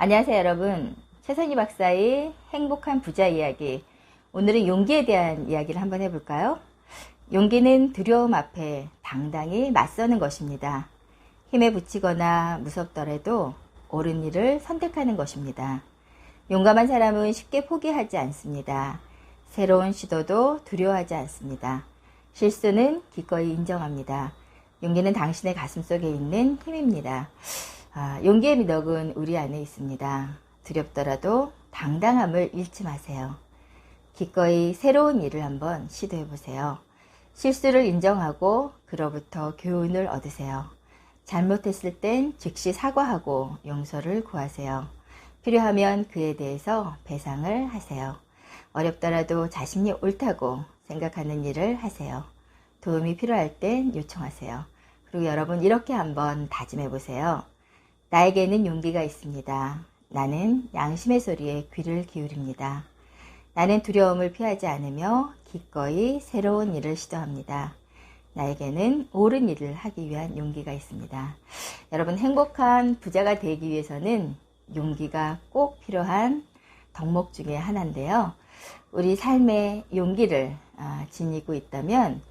안녕하세요, 여러분. 최선희 박사의 행복한 부자 이야기. 오늘은 용기에 대한 이야기를 한번 해볼까요? 용기는 두려움 앞에 당당히 맞서는 것입니다. 힘에 부치거나 무섭더라도 옳은 일을 선택하는 것입니다. 용감한 사람은 쉽게 포기하지 않습니다. 새로운 시도도 두려워하지 않습니다. 실수는 기꺼이 인정합니다. 용기는 당신의 가슴 속에 있는 힘입니다. 아, 용기의 미덕은 우리 안에 있습니다. 두렵더라도 당당함을 잃지 마세요. 기꺼이 새로운 일을 한번 시도해 보세요. 실수를 인정하고 그로부터 교훈을 얻으세요. 잘못했을 땐 즉시 사과하고 용서를 구하세요. 필요하면 그에 대해서 배상을 하세요. 어렵더라도 자신이 옳다고 생각하는 일을 하세요. 도움이 필요할 땐 요청하세요. 그리고 여러분 이렇게 한번 다짐해 보세요. 나에게는 용기가 있습니다. 나는 양심의 소리에 귀를 기울입니다. 나는 두려움을 피하지 않으며 기꺼이 새로운 일을 시도합니다. 나에게는 옳은 일을 하기 위한 용기가 있습니다. 여러분 행복한 부자가 되기 위해서는 용기가 꼭 필요한 덕목 중에 하나인데요. 우리 삶에 용기를 아, 지니고 있다면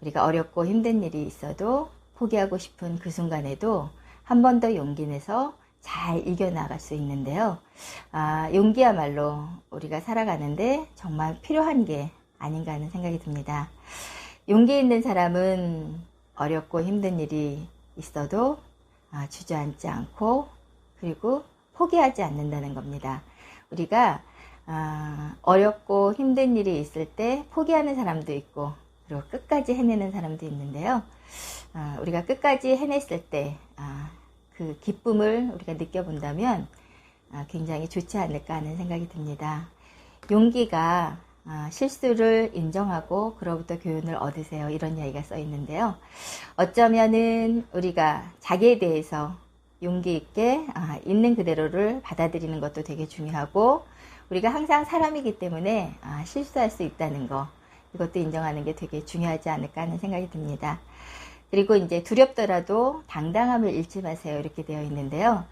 우리가 어렵고 힘든 일이 있어도 포기하고 싶은 그 순간에도 한 번 더 용기 내서 잘 이겨나갈 수 있는데요. 아, 용기야말로 우리가 살아가는데 정말 필요한 게 아닌가 하는 생각이 듭니다. 용기 있는 사람은 어렵고 힘든 일이 있어도 아, 주저앉지 않고 그리고 포기하지 않는다는 겁니다. 우리가 아, 어렵고 힘든 일이 있을 때 포기하는 사람도 있고 그리고 끝까지 해내는 사람도 있는데요. 아, 우리가 끝까지 해냈을 때 아, 그 기쁨을 우리가 느껴본다면 아, 굉장히 좋지 않을까 하는 생각이 듭니다. 용기가 아, 실수를 인정하고 그로부터 교훈을 얻으세요. 이런 이야기가 써 있는데요. 어쩌면은 우리가 자기에 대해서 용기 있게 아, 있는 그대로를 받아들이는 것도 되게 중요하고 우리가 항상 사람이기 때문에 아, 실수할 수 있다는 거 이것도 인정하는 게 되게 중요하지 않을까 하는 생각이 듭니다. 그리고 이제 두렵더라도 당당함을 잃지 마세요. 이렇게 되어 있는데요.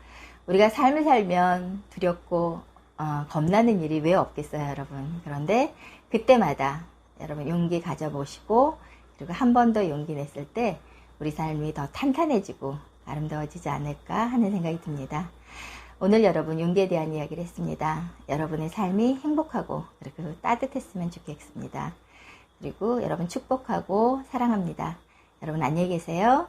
우리가 삶을 살면 두렵고 어, 겁나는 일이 왜 없겠어요, 여러분. 그런데 그때마다 여러분 용기 가져보시고 그리고 한 번 더 용기 냈을 때 우리 삶이 더 탄탄해지고 아름다워지지 않을까 하는 생각이 듭니다. 오늘 여러분 용기에 대한 이야기를 했습니다. 여러분의 삶이 행복하고 그리고 따뜻했으면 좋겠습니다. 그리고 여러분 축복하고 사랑합니다. 여러분 안녕히 계세요.